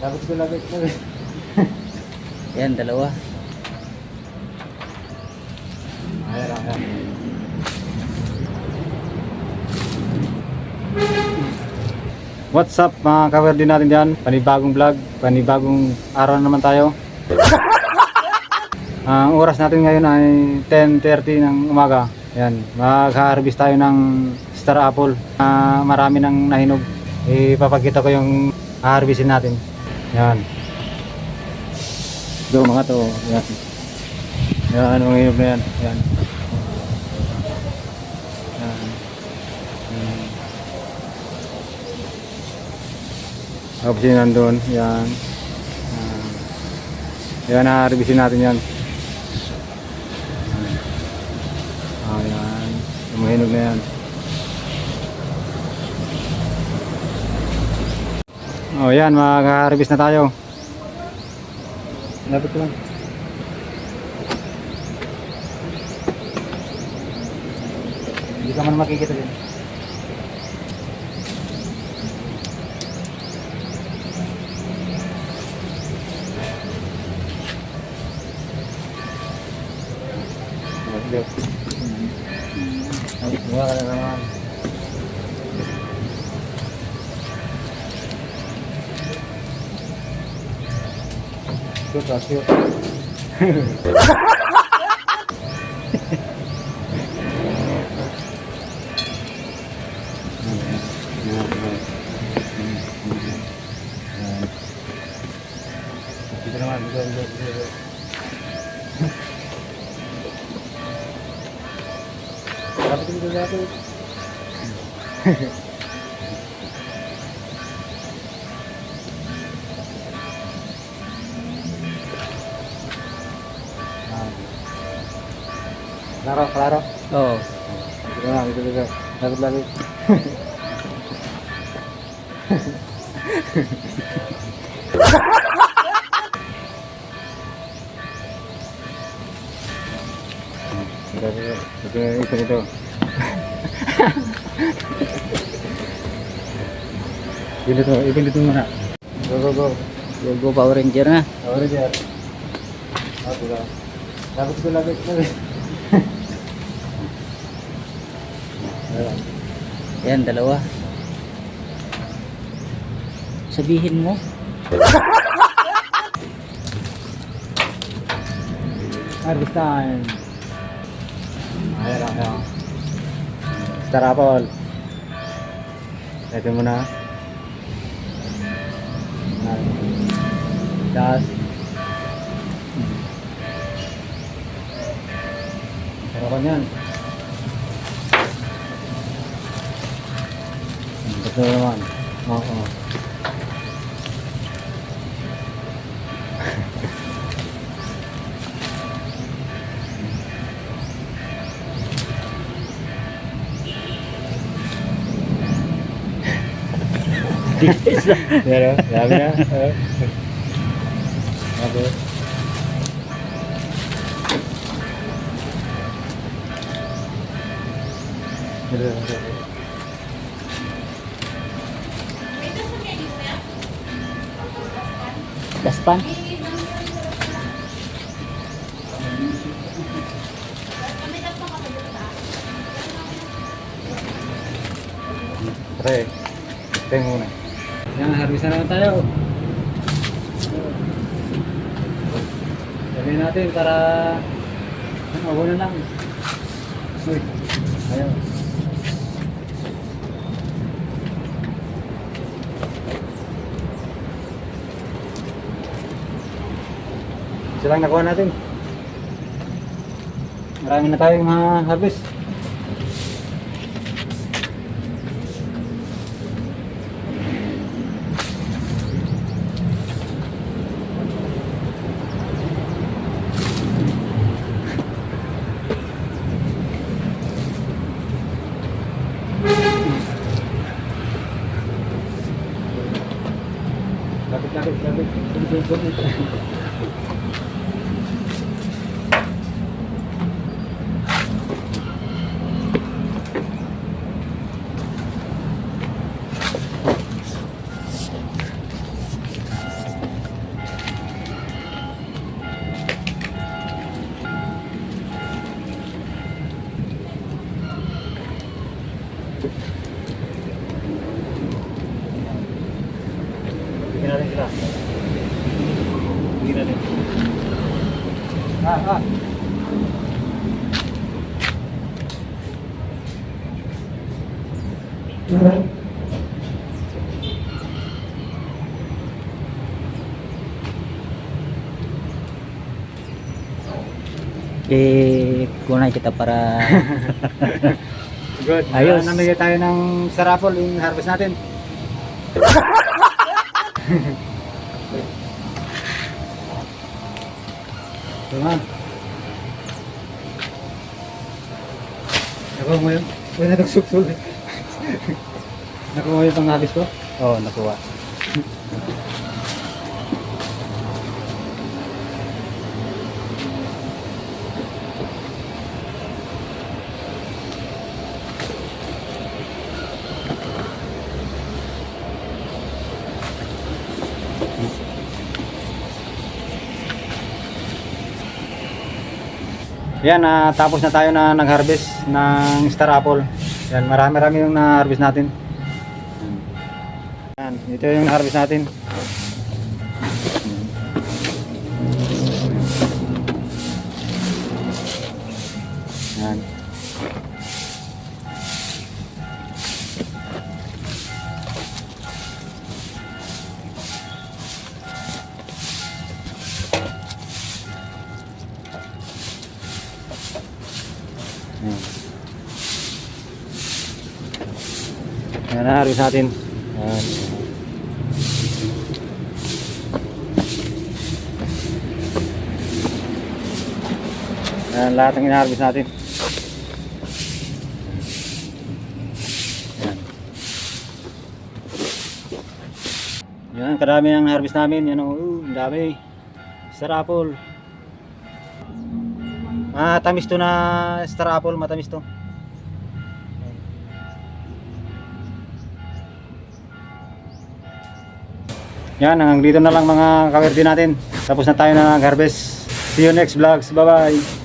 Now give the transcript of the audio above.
Dapat ko labit labit. Yan, dalawa. Ayan, ayan. What's up mga cover din natin dyan? Panibagong vlog, panibagong araw na naman tayo. Ang oras natin ngayon ay 10.30 ng umaga. Yan, mag-harvest tayo ng star apple. Ah, marami nang nahinog. Ipapakita ko yung harvestin natin. Yan. Go mga to. Yan. Yan, mga hinog na yan. Yan. Yan. Yan. Tapos yun nandun. Yan. Yan. Na-harvestin natin yan. Ayan. Lumahinog na yan. Oh, yan. Mag-harvest na tayo. Lapit ko lang. Hindi ka man makikita din. Ka Shoot, ah, shoot. Dito naman, dito, dito, dito. Dapat dito dapat. Klaro, klaro. Oo. Dito na, dito, dito. Dapat lagi. Dito, dito. Dito, ito, ito. Dito to, ipin dito muna. Go, go, go. Go, go Power Ranger na. Ahora ya. Ah, pula. Dapat ko lagi, lagi. Ayan. Yan, dalawa. Sabihin mo. Harvest time. Ayan, ayan. Star apple. Ito muna. Das. Sarapan yan. Ito naman. Oo. Pero, sabi na. Oh. Sabi. Daspan. Pre, yung muna. Yan, harvest na naman tayo. Sabihin natin para ano, na lang. Uy, ayaw. Sila ang nakuha natin. Marami na tayong mga harvest. Lapit, lapit, lapit. Natin sila. Hindi natin. Ah, ah. Eh, kunay kita para Good. Ayos. Ayos. namigay tayo ng sarapol yung harvest natin. Tama. Nakuha mo yun? Wala nagsuksol. Nakuha mo yung pang harvest ko? Oo, nakuha. Yan, ah, tapos na tayo na nag-harvest ng star apple. Yan, marami-rami yung na-harvest natin. Yan, ito yung na-harvest natin. Yan na-harvest natin. Yan. Yan, lahat ng ina-harvest natin. Yan. Yan, kadami ang harvest namin. Yan, oh, ang dami. Star apple. Matamis to na star apple, matamis to. Yan, hanggang dito na lang mga kawerdi natin. Tapos na tayo na nag-harvest. See you next vlogs. Bye-bye.